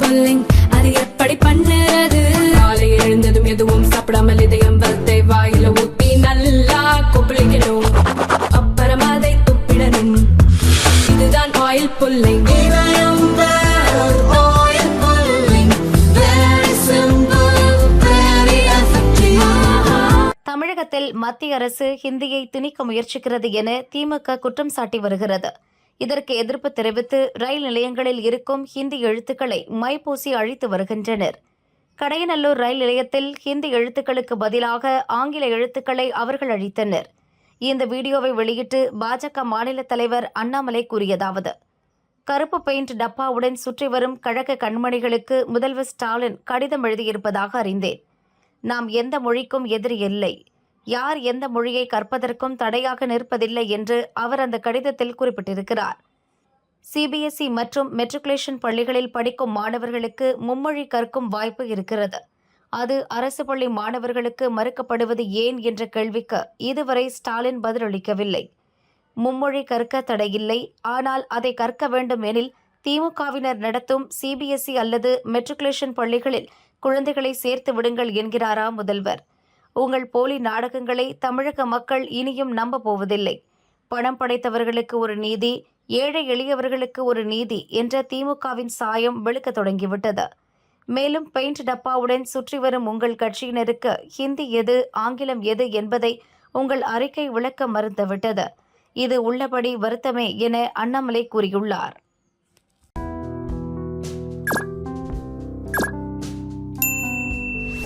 Pulling அது எப்படி பண்ணுறது? காலை எழுந்ததும் எதுவும் சாப்பிடாமல் இதயம் வளர்த்தை வாயில ஊத்தி நல்லா கொப்பளிக்கணும். அப்புறம் அதை துப்பிடணும். இதுதான் ஆயில் புல்லிங் தமிழகத்தில் மத்திய அரசு ஹிந்தியை திணிக்க முயற்சிக்கிறது என திமுக குற்றம் சாட்டி வருகிறது. இதற்கு எதிர்ப்பு தெரிவித்து ரயில் நிலையங்களில் இருக்கும் ஹிந்தி எழுத்துக்களை மைப்பூசி அழித்து வருகின்றனர். கடையநல்லூர் ரயில் நிலையத்தில் ஹிந்தி எழுத்துக்களுக்கு பதிலாக ஆங்கில எழுத்துக்களை அவர்கள் அழித்தனர். இந்த வீடியோவை வெளியிட்டு பாஜக மாநில தலைவர் அண்ணாமலை கூறியதாவது கருப்பு பெயிண்ட் டப்பாவுடன் சுற்றி வரும் கழக கண்மணிகளுக்கு முதல்வர் ஸ்டாலின் கடிதம் எழுதியிருப்பதாக அறிந்தேன். நாம் எந்த மொழிக்கும் எதிரி இல்லை. யார் எந்த மொழியை கற்பதற்கும் தடையாக நிற்பதில்லை என்று அவர் அந்த கடிதத்தில் குறிப்பிட்டிருக்கிறார். சிபிஎஸ்இ மற்றும் மெட்ரிகுலேஷன் பள்ளிகளில் படிக்கும் மாணவர்களுக்கு மும்மொழி கற்கும் வாய்ப்பு இருக்கிறது. அது அரசு பள்ளி மாணவர்களுக்கு மறுக்கப்படுவது ஏன் என்ற கேள்விக்கு இதுவரை ஸ்டாலின் பதிலளிக்கவில்லை. மும்மொழி கற்க தடையில்லை. ஆனால் அதை கற்க வேண்டும் எனில் திமுகவினர் நடத்தும் சிபிஎஸ்இ அல்லது மெட்ரிகுலேஷன் பள்ளிகளில் குழந்தைகளை சேர்த்து விடுங்கள் என்கிறாரா முதல்வர். உங்கள் போலி நாடகங்களை தமிழக மக்கள் இனியும் நம்ப போவதில்லை பணம் படைத்தவர்களுக்கு ஒரு நீதி ஏழை எளியவர்களுக்கு ஒரு நீதி என்ற திமுகவின் சாயம் வெளுக்கத் தொடங்கிவிட்டது. மேலும் பெயிண்ட் டப்பாவுடன் சுற்றி வரும் உங்கள் கட்சியினருக்கு ஹிந்தி எது ஆங்கிலம் எது என்பதை உங்கள் அறிக்கை விளக்க மறுத்துவிட்டது. இது உள்ளபடி வருத்தமே என அண்ணாமலை கூறியுள்ளார்.